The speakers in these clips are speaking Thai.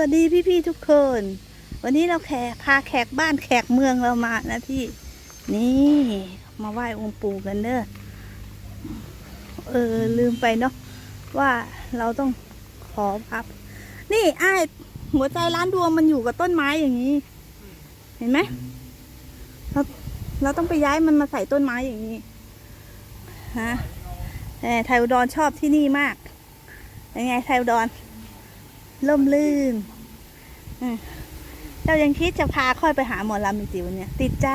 วัสดีพี่ๆทุกคน วันนี้เราแขกพาแขกบ้านแขกเมืองเรามานะพี่ นี่มาไหว้องค์ปู่กันเด้อเออลืมไปเนาะว่าเราต้องขอพับ นี่ไอ้หัวใจร้านดวงมันอยู่กับต้นไม้อย่างนี้ เห็นไหมเราเราต้องไปย้ายมันมาใส่ต้นไม้อย่างนี้ฮะแต่ไทยอุดรชอบที่นี่มากเป็นไงไทยอุดรล่มลื่น เรายังคิดจะพาค่อยไปหาหมอลำอีกจิ๋วเนี่ย ติดใจ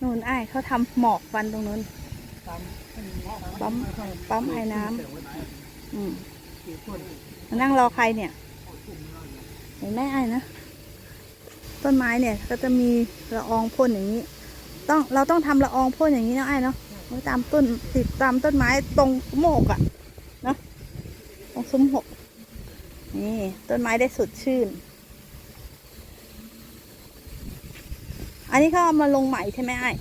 นู่นไอ้เขาทำหมอกฟันตรงนู้นปั๊มปั๊มไอ้น้ำอืมนั่งรอใครเนี่ยเห็นไหมไอ้นะต้นไม้เนี่ยก็จะมีละอองพ่นอย่างนี้ ต้องเราต้องทำละอองพ่นอย่างนี้นะไอ้เนาะตามต้นติดตามต้นไม้ตรงโมกอะเนาะตรงซุ้มหก นี่ต้นไม้ได้สดชื่น อันนี้เขาเอามาลงใหม่ใช่ไหมไอ้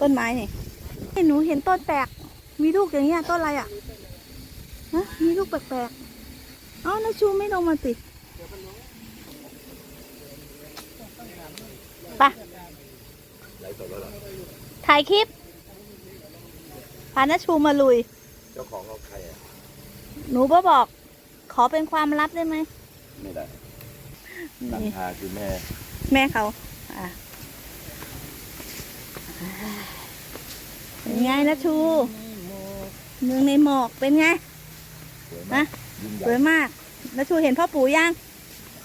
ต้นไม้นี่ให้หนูเห็นต้นแปลก มีลูกอย่างเงี้ยต้นอะไรอะฮะมีลูกแปลกๆเอ้านาชูไม่ลงมาติดไปะถ่ายคลิป พานาชูมาลุย เจ้าของเขาใครอะ หนูบ่บอก ขอเป็นความลับได้ไหม ไม่ได้นันนี่ทาคือแม่ แม่เขาอะเป็นไงนะชูเมืองในหมอกเป็นไงสวยนะมากยิ่งใหสญ่วยมากนะชูเห็นพ่อปู่ยัง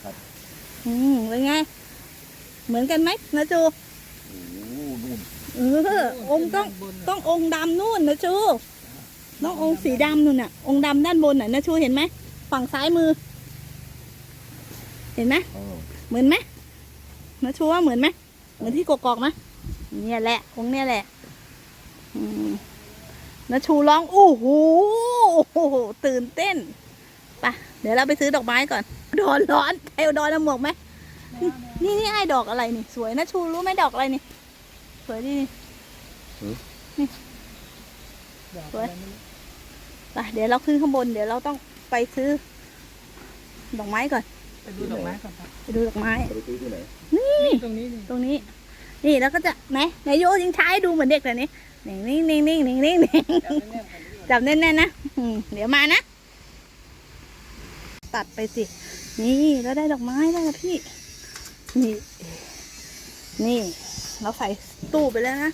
ครับอืมเป็นไง เหมือนกันไหมนะชูโอ้โหนู่นเออองค์ต้องต้ององค์ดำนู่นนะชูต้ององค์สีดำนู่นน่ะ องค์ดำด้านบนน่ะนะชูเห็นไหม ฝั่งซ้ายมือ เห็นไหมเออเหมือนไหมนะชูว่าเหมือนไหมเหมือนที่กกอกไหมเนี่ยแหละองค์เนี่ยแหละอืมนะชูร้องอู้หูโอ้โหตื่นเต้นไปะเดี๋ยวเราไปซื้อดอกไม้ก่อนดอนร้อนไทยดอนเอาหมวกไหมนี่นี่ไอ้ดอกอะไรนี่ สวยนะชูรู้ไหมดอกอะไรนี่ สวยดีนี่นี่สวยไปเดี๋ยวเราขึ้นข้างบนเดี๋ยวเราต้อง ไปซื้อ ดอกไม้ก่อน ไปดูดอกไม้ก่อนครับไปดูดอกไม้ จะไปซื้อที่ไหนนี่ตรงนี้นี่ตรงนี้ นี่แล้วก็จะไหนนายโยยังใช้ดูเหมือนเด็กแบบนี้นิ่งนิ่งนิ่งนิ่งนิ่งนิ่งนิ่งจับแน่นๆนะอืมเดี๋ยวมานะ ตัดไปสิ นี่แล้วได้ดอกไม้แล้วนะพี่ นี่ นี่ เราใส่ตู้ไปแล้วนะ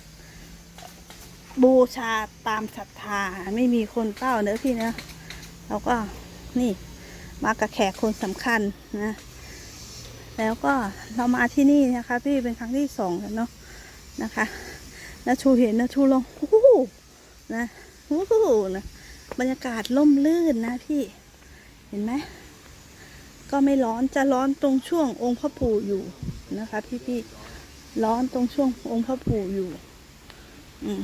บูชาตามศรัทธาไม่มีคนเป้าเนอะพี่เนอะเราก็ นี่ มากับแขกคนสำคัญนะ แล้วก็เรามาที่นี่นะคะพี่เป็นครั้งที่สองแล้วเนาะนะคะนะชูเห็นนะชูลงฮู้นะฮู้นะบรรยากาศล่มลื่นนะพี่เห็นไหมก็ไม่ร้อนจะร้อนตรงช่วงองค์พระปู่อยู่นะคะ พี่พี่ร้อนตรงช่วงองค์พระปู่อยู่ อืม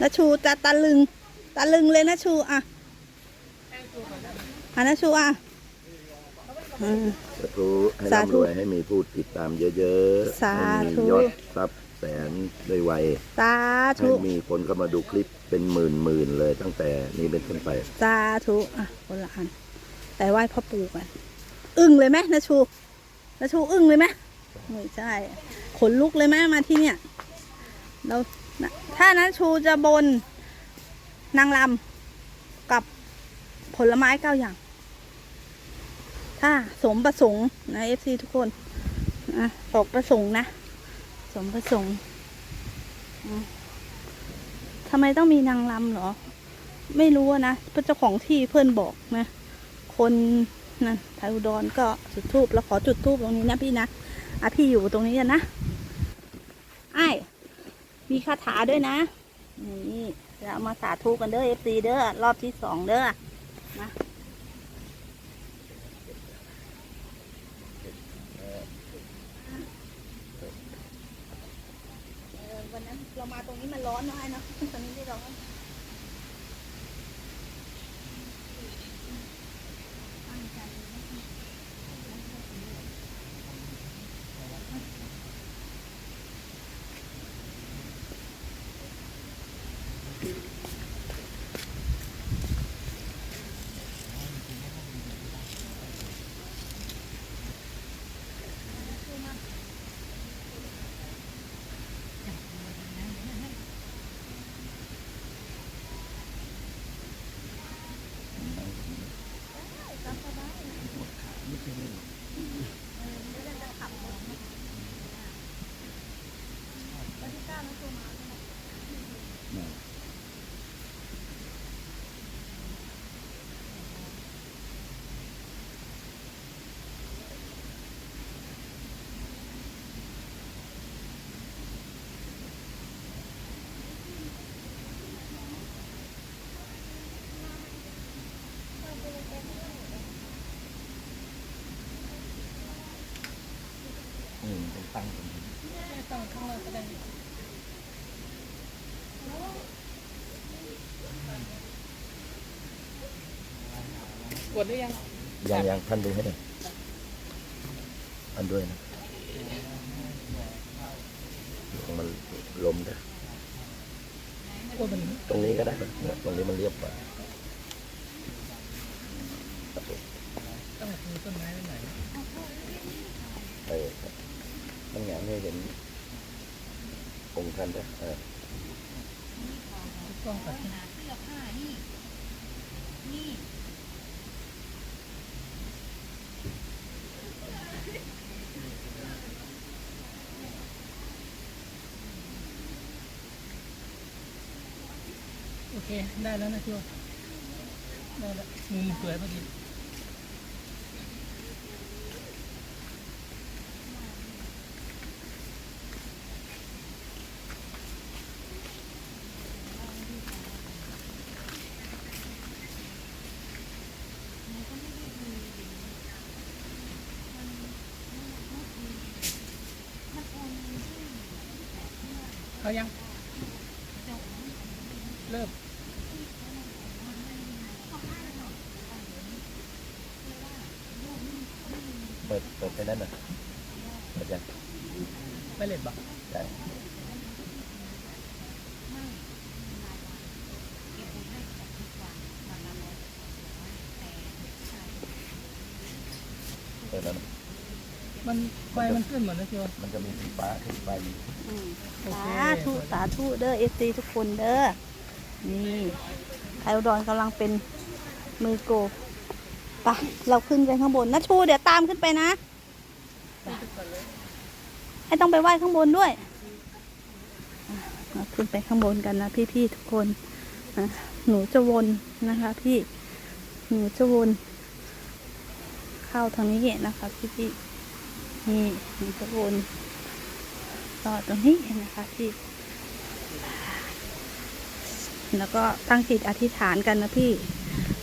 นะชูจะตะลึง ตะลึงเลยนะชูอะอะนะชูอะอืม สาธุให้สาธุร่ำรวยให้มีผู้ติดตามเยอะๆสาธุให้มียอดทรัพย์แสนด้วยไวสาให้ธุ มีคนเข้ามาดูคลิปเป็นหมื่นหมื่นๆเลย ตั้งแต่นี้เป็นต้นไป สาธุอะคนละอัน แต่ไหว้พ่อปู่กันอึ้งเลยไหมนะชูนะชูอึ้งเลยไหมไม่ใช่ขนลุกเลยไหมมาที่เนี่ย เรานะ ถ้านะชูจะบนนางลำกับผลไม้เก้าอย่าง ถ้าสมประสงค์นะเอฟซีทุกคนนะสมประสงค์นะ สมประสงค์ทำไมต้องมีนางลำเหรอ ไม่รู้นะเจ้าของที่เพื่อนบอกนะ คนนั่นไทยอุดรก็จุดทูบแล้วขอจุดทูบตรงนี้นะพี่นะ อะพี่อยู่ตรงนี้กันนะไอ้ มีคาถาด้วยนะ นี่จะเอามาสาธุกันเด้อเอฟซีเด้อรอบที่สองเด้อนะวันนั้นเรามาตรงนี้มันร้อนเนอะไอ้เนาะตอนนี้ไม่ร้อน ตั้งใจเลยนะคะ นี่มันต้องตั้งตรงนี้ ไม่ต้องข้างล่างก็ได้ก ดหรือยังยังยังท่านดูให้หน่อยอันด้วยนะมันล้มได้กดมันตรงนี้ก็ได้นะเนี่ยตรงนี้มันเรียบกว่าต้องมีต้นไม้ไว้หน่อยเออครับต้องอย่างให้เห็นองค์ท่านด้วยเออกล้องก่อนโเคได้แล้วนะพี่วได้แล้วมุมสวยพอดีเขายัง เริ่ม เปิดเปิดไปนั่นน่ะเปิดยังไม่เล็ดบอกได้เปิดแล้วนะมันไฟมันขึ้นเหมือนนะพี่ว่ามันจะมีสีฟ้าขึ้นไปอืมโอเคสาธุสาธุเด้อเอฟซีทุกคนเด้อนี่ไทยอุดรกำลังเป็นมือโกไปะเราขึ้นไปข้างบนนะชูเดี๋ยวตามขึ้นไปนะ ให้ต้องไปไหว้ข้างบนด้วยเราขึ้นไปข้างบนกันนะพี่ๆทุกคนอะหนูจะวนนะคะ พี่ หนูจะวนเข้าทางนี้นะคะ พี่ๆนี่หนูจะวนต่อตรงนี้นะคะพี่แล้วก็ตั้งจิตอธิษฐานกันนะพี่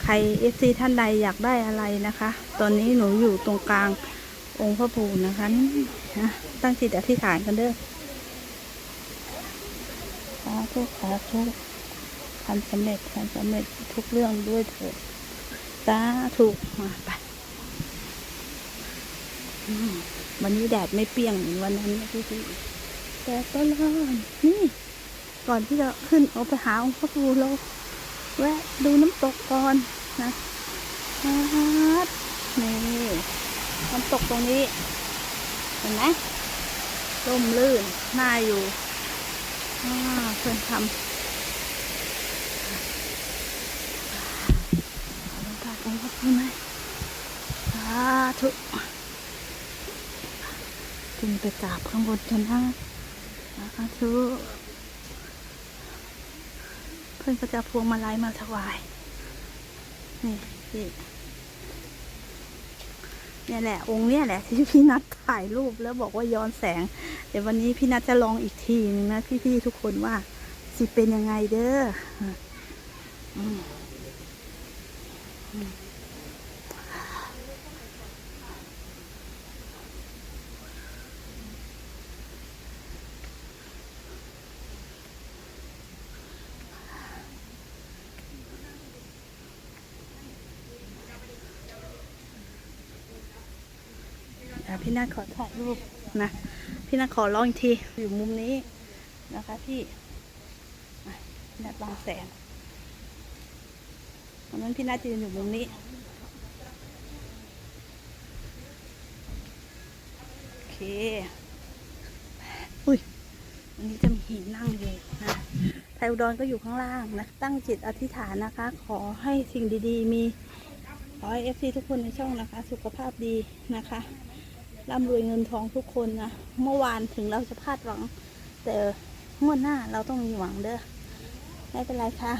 ใครเอฟซีท่านใดอยากได้อะไรนะคะ ตอนนี้หนูอยู่ตรงกลางองค์พระปู่นะคะนะตั้งจิตอธิษฐานกันเด้อสาธุสาธุพันสำเร็จพันสำเร็จทุกเรื่องด้วยเถิดสาธุมาไปวันนี้แดดไม่เปรี้ยงเหมือนวันนั้นนะพี่พี่แดดก็ร้อนนี่ ก่อนที่จะขึ้นเอาไปหาองค์พระปู่เรา แวะดูน้ำตกก่อนนะนี่น้ำตกตรงนี้ เห็นไหมร่มลื่นน่าอยู่อ่าเพื่อนทำเอาลงกราดูไหน่อยสาธุขึ้นไปกราบข้างบนกันนะสาธุเพื่อนก็จะพวงมาลัยมาถวาย นี่พี่เนี่ยแหละ องค์เนี่ยแหละ ที่พี่นัดถ่ายรูปแล้วบอกว่าย้อนแสง เดี๋ยววันนี้พี่นัดจะลองอีกทีนึงนะพี่ๆทุกคนว่าสิเป็นยังไงเด้ออืมอืมเดี๋ยว พี่นัดขอถ่ายรูปนะพี่นัดขอลองอีกทีอยู่มุมนี้นะคะพี่อะพี่นัดบางแสนตอนนั้นพี่นัดยืนอยู่มุมนี้โอเคอุ้ยอันนี้จะมีหินนั่งอยู่นะไทยอุดรก็อยู่ข้างล่างนะตั้งจิตอธิษฐานนะคะ ขอให้สิ่งดีๆ มีขอให้เอฟซีทุกคนในช่องนะคะ สุขภาพดีนะคะ ร่ำรวยเงินทองทุกคนนะ เมื่อวานถึงเราจะพลาดหวัง แต่งวดหน้าเราต้องมีหวังเด้อ ไม่เป็นไรค่ะ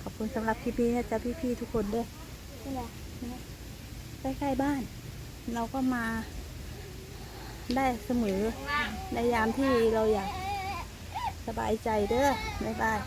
ขอบคุณสำหรับคลิปนี้นะจ๊ะพี่ๆทุกคนเด้อนี่แหละใกล้ๆบ้าน เราก็มา ได้เสมอในยามที่เราอยากสบายใจเด้อบ๊ายบาย